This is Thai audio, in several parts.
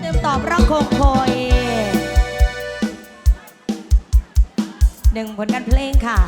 เติมตอบร้องคงคอยหนึ่งผลงานเพลงค่ะ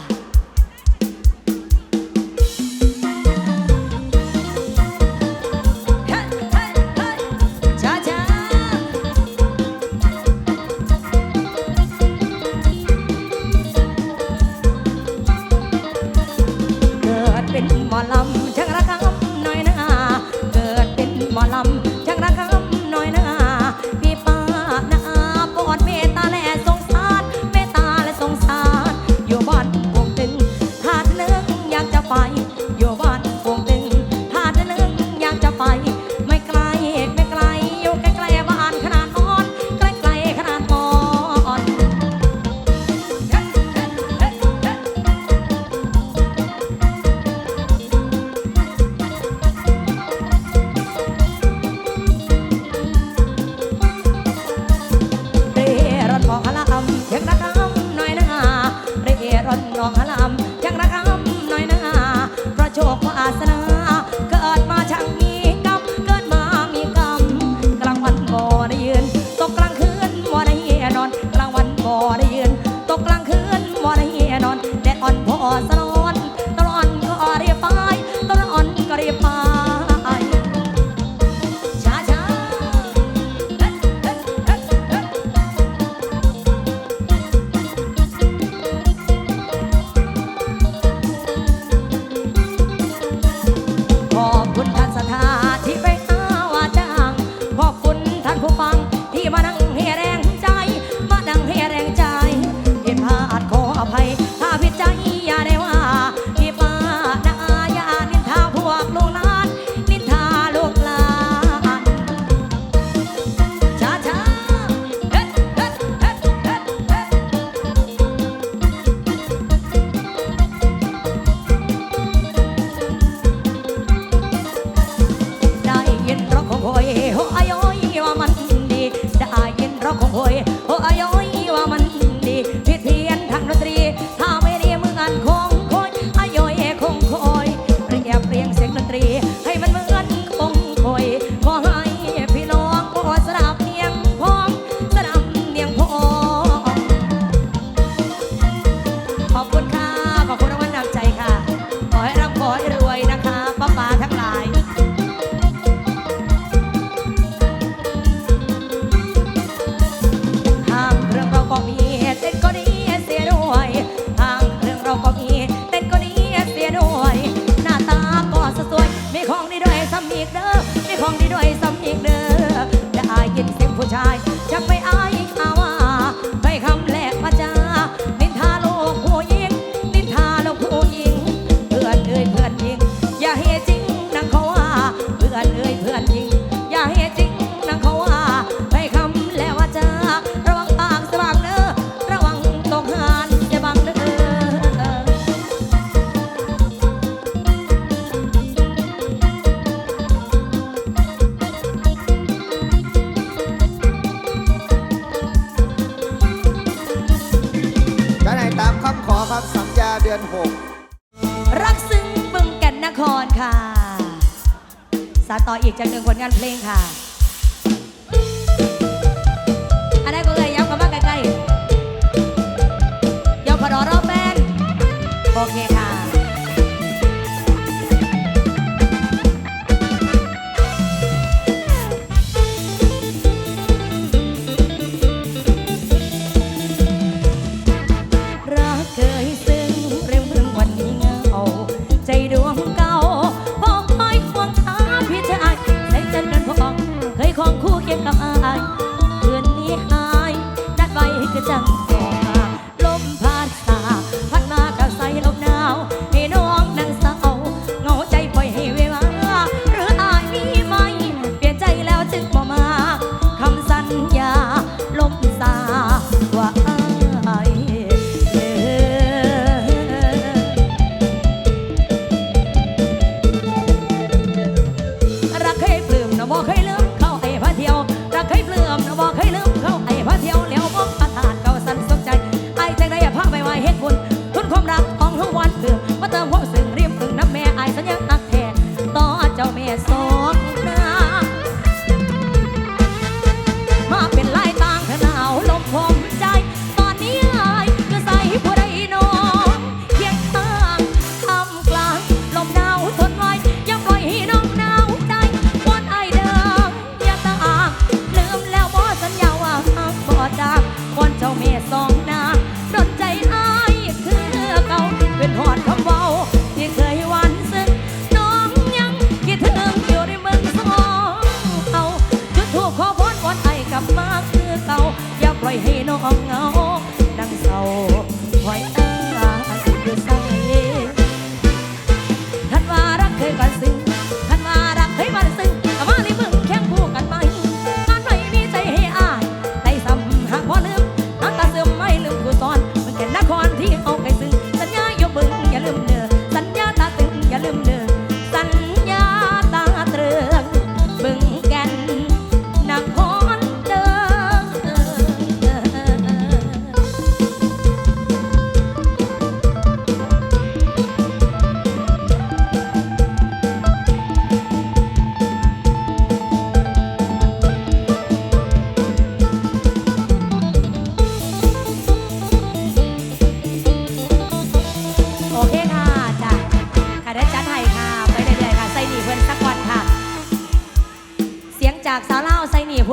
on.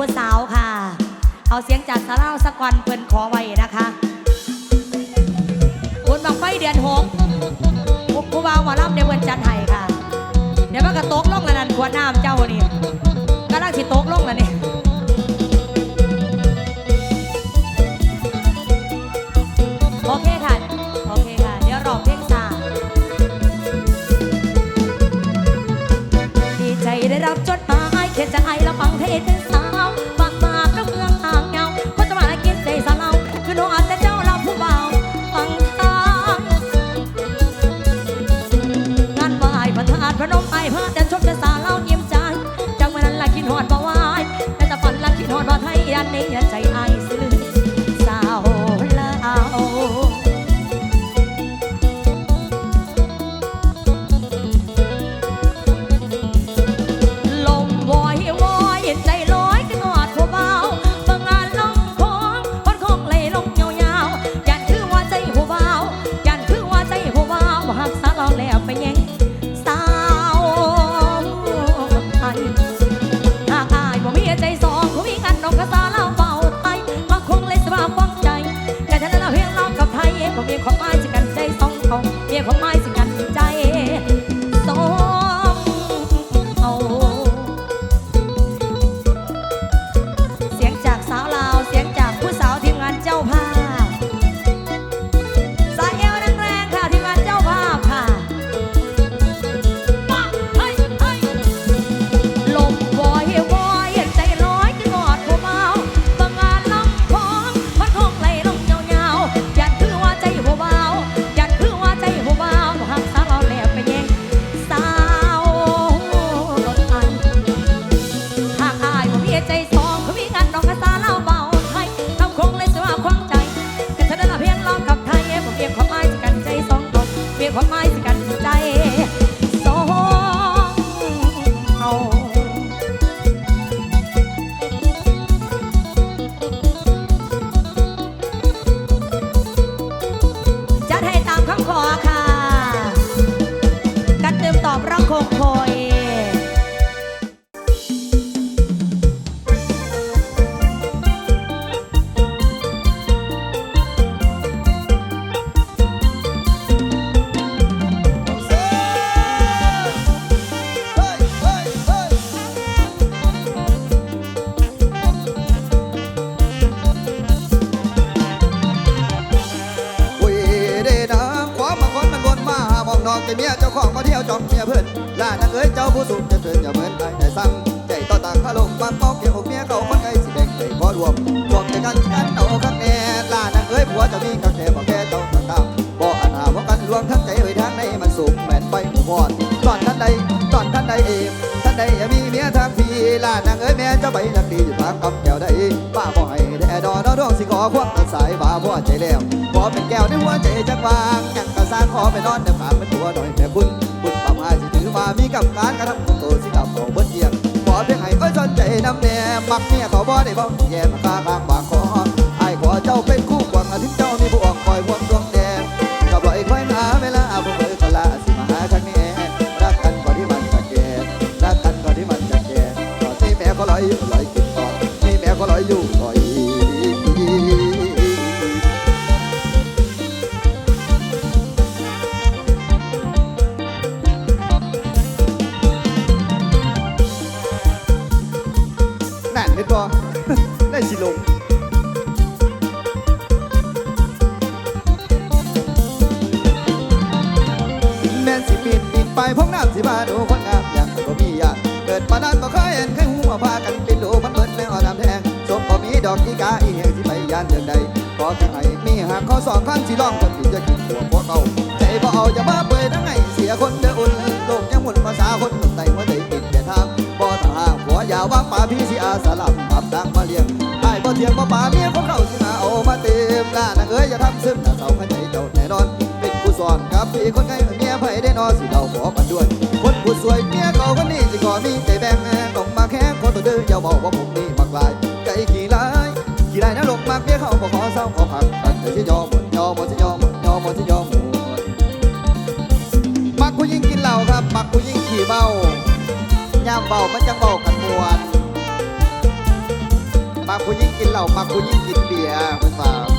ผู้สาวค่ะ เอาเสียงจากสาราสักวันเพิ่นขอไว้นะคะคุณบังไฟเดือนหกผู้บ่าวหมอลำเดี๋ยวเพิ่นจัดให้ค่ะ เดี๋ยวมันกระตกลงระนันขวดน้ำเจ้านี่ จวกจะกันกันเอาข้างแน่ลานังเอ้ยผัวจะมีข้างแน่บอกแกจ้องตามบอกอันหาว่ากันลวงทั้งใจไว้ทางในมันสุกแม่นไปหัวพอดตอนท่านใดตอนท่านใดเองท่านใดอย่ามีเมียทางพี่ลานังเอ้ยแม่จะไปนักดีอยู่ทางกับแก้วได้ป้าบ่ให้แด่ดอดอดวงสิขอควักสายบ่าบ่ใจแล้วขอเป็นแก้วในหัวใจจักวางยังกระซ้างขอไปนอนเดือดขาเป็นตัวหน่อยแม่บุญบุญป่ามาสิถือมามีกับการกระทำของตัวสิ มักเมียเขาบ่ได้บ่แย่มตาบางบางคอ อ้ยอย่าทำซึมถ้าเสาขันใจเจ้าแน่นอน เป็นผู้สอนกับพี่คนไงเมียไผได้นอนสิเราขอปันด้วย คนผู้สวยเมียเก่าคนนี้สิก่อมีใจแบ่งแงต้องมาแข่งคนตัวเดื้ออย่าบอกว่าผมนี่มากลาย ใจขี้ร้ายขี้ร้ายนะลงมาเมียเขาบอขอเศร้าขอผักตันใจที่ยอมหมดยอมหมดที่ยอมหมดยอมหมดที่ยอมหมดมักผู้ยิ่งกินเหล้าครับมักผู้ยิ่งขี่เมาย่ามเบามันจะเบากันมวนมักผู้ยิ่งกินเหล้ามักผู้ยิ่งกินเบียร์มันมา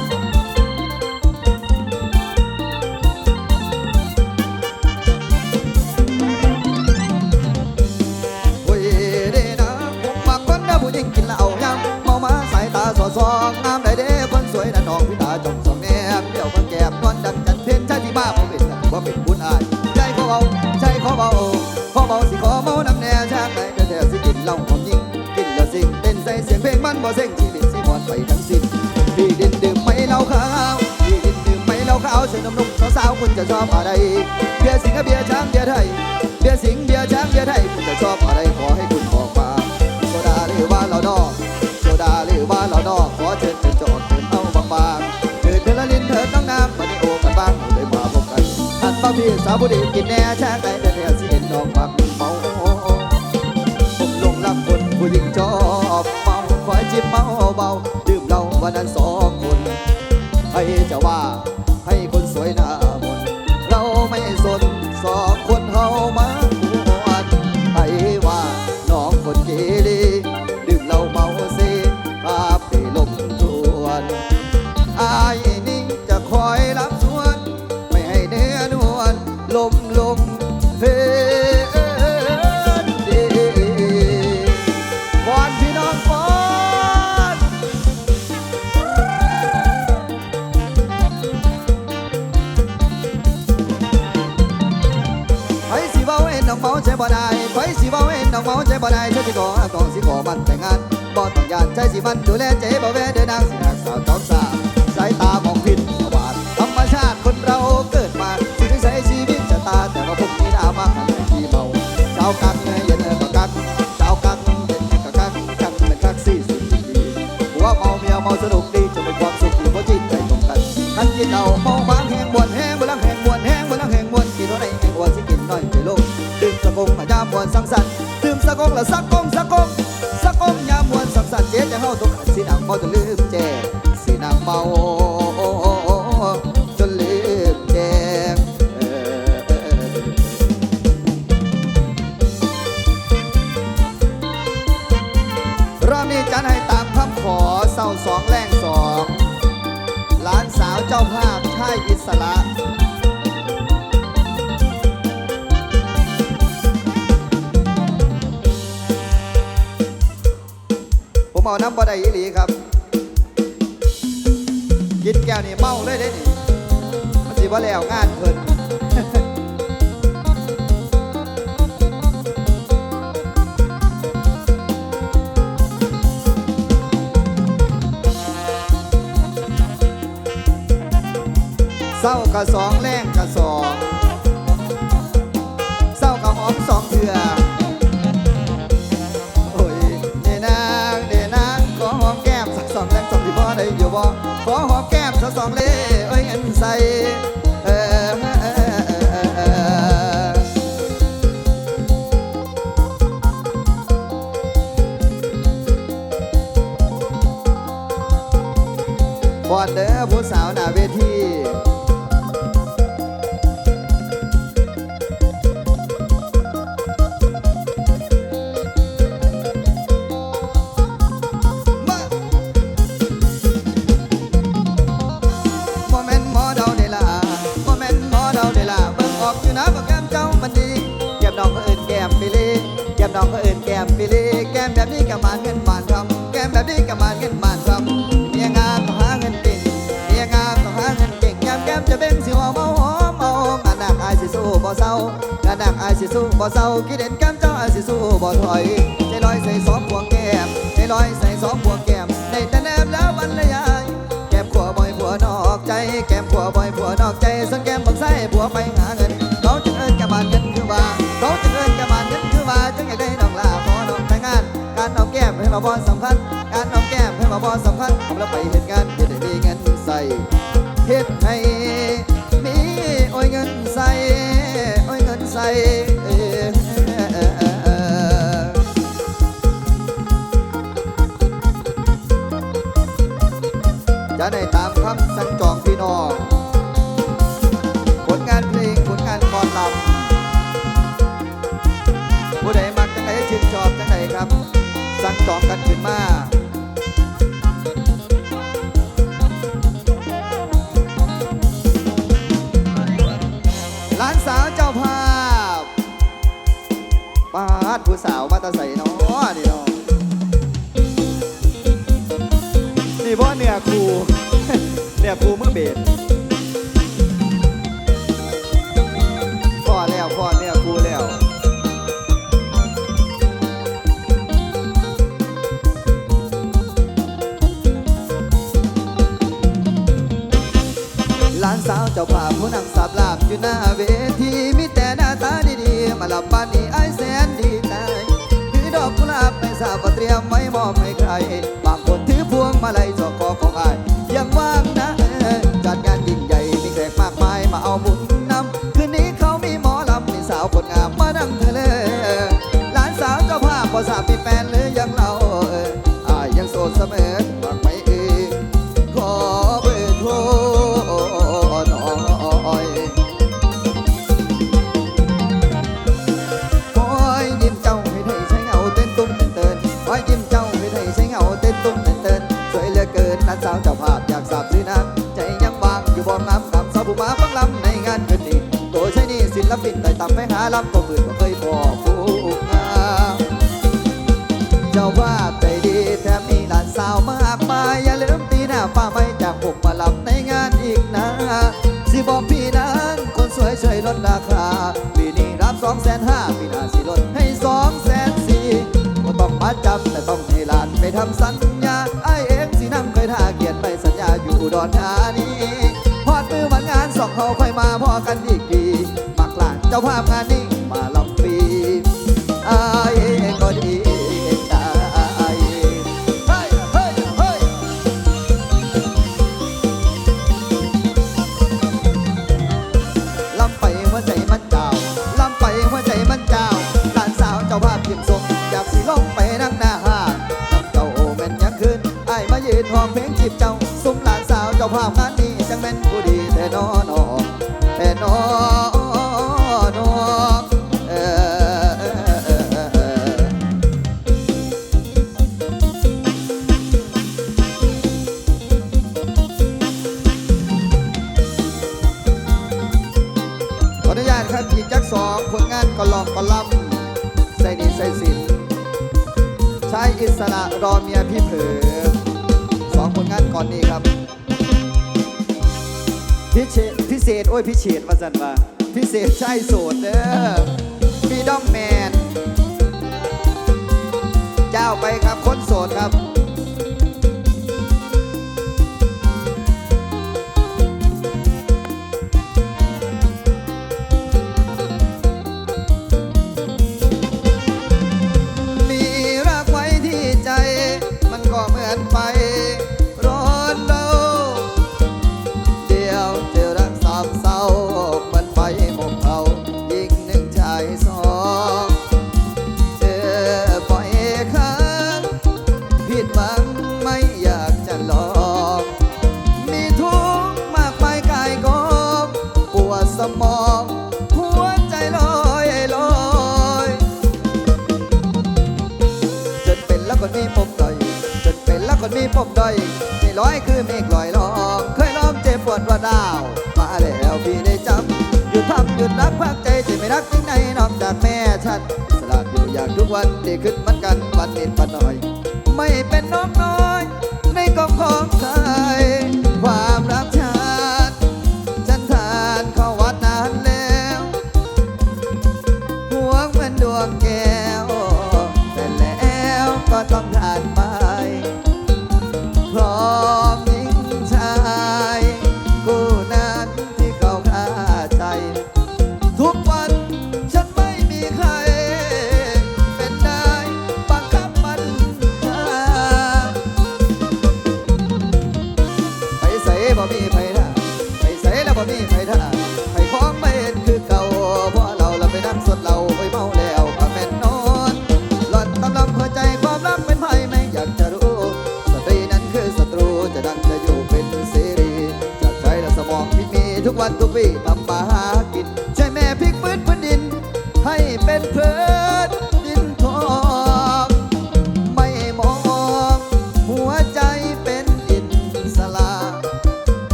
สองงามได้เด้คนสวยนะน้องพี่ตาจ้องสองแนมเดี๋ยวคนแก้มนวลดังจันเพ็ญชาติมาบ่เป็นว่าเป็นบุญอายใจขอเบาใจขอเบาขอเบาสิขอเมาน้ำแน่ชาติไหนแต่แท้สิกินเหล้าหอมยิ่งกินแล้วสิ่งเต้นใส่เสียงเพลงมันบ่เซ็งชีวิตสิหมดไปทั้งสิ้นพี่ดินดื่มไม่เหล้าขาวพี่ดินดื่มไม่เหล้าขาวเชิญนมนุ่มสาวๆคุณจะชอบอะไรเบียร์สิงกับเบียร์ช้างเบียร์ไทยเบียร์สิงเบียร์ช้างเบียร์ไทยคุณจะชอบอะไร พี่สาวบุรีกินแน่ช้าไก่แต่แถวสิเห็นน้องปักเมาผมหลงรักคนผู้หญิงชอบเมาคอยจิบเมาเบาดื่มเหล้าวันนั้นสองคนให้จะว่าากองสิขอมันแต่งงานบ่ต้องยานใจสิมันดูแลใจบ่แว่เดินนางสิรักสาวจอมสาวสายตามองพินสวาดธรรมชาติคนเราเกิดมาสิได้ใช้ชีวิตชะตา แต่ว่าพวกนี้ดามาขันแต่ที่เมาเจ้ากักเย็นก็กักเจ้ากักเย็นก็กักกักเป็นกักสี่สุดดีหัวเมาเมียเมาสนุกดีจะเป็นความสุขอยู่เพราะจิตใจตรงกันขันกินเอาเมาบางแหงบวนแหงบลังแหงบวนแหงบลังแหงบวนกินเท่าไรแหงบวนสิกินน้อยไปลงดื่มสะกงมายามมวนสังสรรค์ดื่มสะกงละสักก จะเฮาตกขันสีนางเมาจนลืม กินแก้วนี่เมาเลยเด้นี่มันสิว่าแล้วงานเพิ่นเศร้ากะสองแรงกะสองเศร้ากะหอมสองเถื่อโอ้ยเดนางเดนางขอหอมแก้มสักสองแรงสองที่พ่อได้อยู่บ่ขอหอมแก้ม สักสองเล่เอ้ยเงินใส่เออเออเออเออเออบอดเด้อผู้สาวหน้าเวที แก้มแบบนี้ก็มานเงินมานทำแก้มแบบนี้ก็มานเงินมานทำเมียงามต้อหาเงินเก่งเมียงามต้อหาเงินเก่งแก้มแก้มจะเป็นสิหอมเอาหอมเอางานหนักอายสิสู้บ่เศร้างานหนักอายสิสู้บ่เศร้าคิดเห็นแก้มเจ้าอายสิสู้บ่ถอยใจลอยใส่สองพวงแก้มใจลอยใส่สองพวงแก้มในแต่แนมแล้วบรรยายแก้มขัวบ่อยผัวนอกใจ แก้มขัวบ่อยผัวนอกใจส่วนแก้ม บ่สำคัญการน้องแก้มให้มาบ่สำคัญผมแล้วไปเห็นงานเห็นให้มีเงินใส่เฮ็ดให้ ขึ้นมาหลานสาวเจ้าภาพปาดผู้สาวมาตาใส่น้อนี่น้องนี่พ่อเนื้อครูเนื้อครูเมื่อเบ็ด นั่งสับลาบอยู่หน้าเวทีมีแต่หน้าตาดีๆมาลับบ้านนี้ไอแสนดีใจถือดอกกุหลาบไม่ทราบว่าเตรียมไว้มอบให้ใคร บางคนถือพวงมาลัยจอกคอของอายยังว่างนะจัดงานยิ่งใหญ่มีแขกมากมายมาเอาบุญนำคืนนี้เขามีหมอลำมีสาวคนงามมาดังเธอเลยหลานสาวเจ้าภาพพอทราบมีแฟนหรือยั ต่ต่ำไปหาลำตัวอื่นบ่เคยพอกผู้งามเจ้าว่าใจดีแถมมีหลานสาวมากมายอย่าลืมตีหน้าป้าไม่จากผมมาลำในงานอีกนะสิบอกพี่นั้นคนสวยช่วยลดราคาปีนี้รับสองแสนห้าปีหน้าสิลดให้สองแสนสี่ก็ต้องมาจำแต่ต้องให้หลานไปทำสัญญาไอเองสินั่งเคยท่าเกียรติไปสัญญาอยู่ดอนธานีพอดมือวันงานสองเขาค่อยมาพอ เจ้าภาพงานนี้มาลำปีอายเองก็ดีใจเฮ้ยเฮ้ยเฮ้ยลำไปหัวใจมันเจ้าลำไปหัวใจมันเจ้าหลานสาวเจ้าภาพเพียงทรงอยากสิลงไปนั่งหน้าห้างน้ำเจ้าแม่นยังคืนไอ้ายมายืนห้องเพลงจีบเจ้าซุ้มหลานสาวเจ้าภาพงานนี้จังแม่นผู้ดีแต่นอน ออนุญาตครับอีกจักสองผลงานกลองกลำใส่ดีใส่สินใชายอิสระรอเมียพี่เผอสองผลงานก่อนนี้ครับ พิเศษพิเศษ โอ้ยพิเศษมาสันว่าพิเศษใชายโสดเด้อพี่ด้อมแมน เจ้าไปครับคนโสดครับ นก็เหมือนไฟ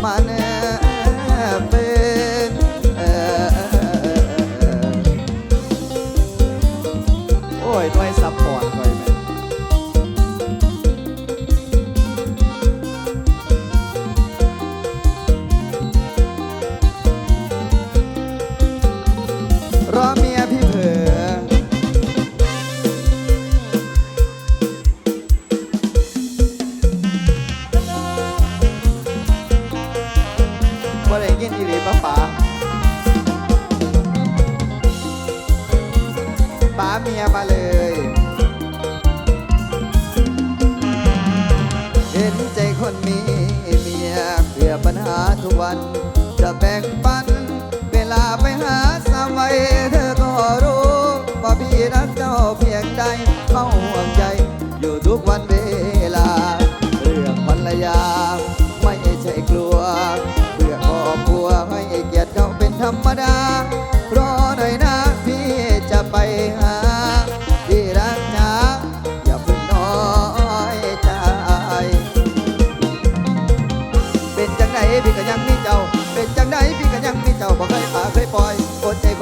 manera.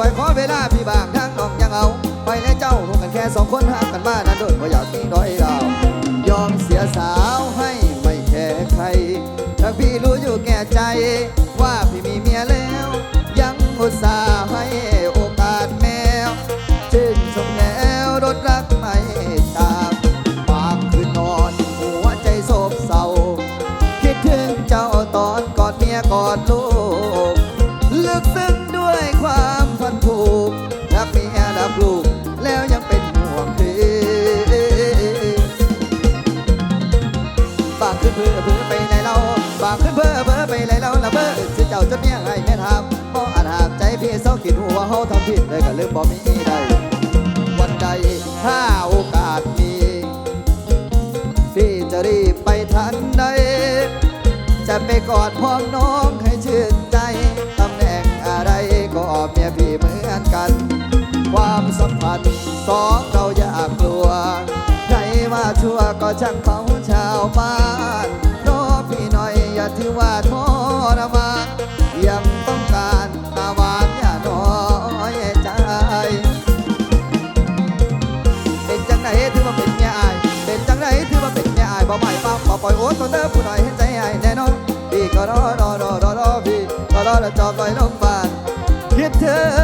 คอยขอเวลาพี่บางทางน้องยังเอา ไปและเจ้ารู้กันแค่สองคนห้ากกันมานั่นด้วยเพราะอยากมีน้อยละ พิมได้ก็ลืกบ่มีได้ วันใดถ้าโอกาสมี พี่จะรีบไปทันใด จะไปกอดพ่องน้องให้ชื่นใจ ตำแหน่งอะไรก็เมียพี่เหมือนกัน ความสัมพันธ์สองเราอยากลัว ใครว่าชั่วก็ช่างเขาชาวบ้านรอพี่หน่อยอย่าถือว่าท คอยโอ้ตอนเด้อผู้ใดเห็นใจไอ้แน่นอนพี่ก็รอรอรอรอรอพี่ก็รอแล้วจอบไอยลงบ้านคิดเธอ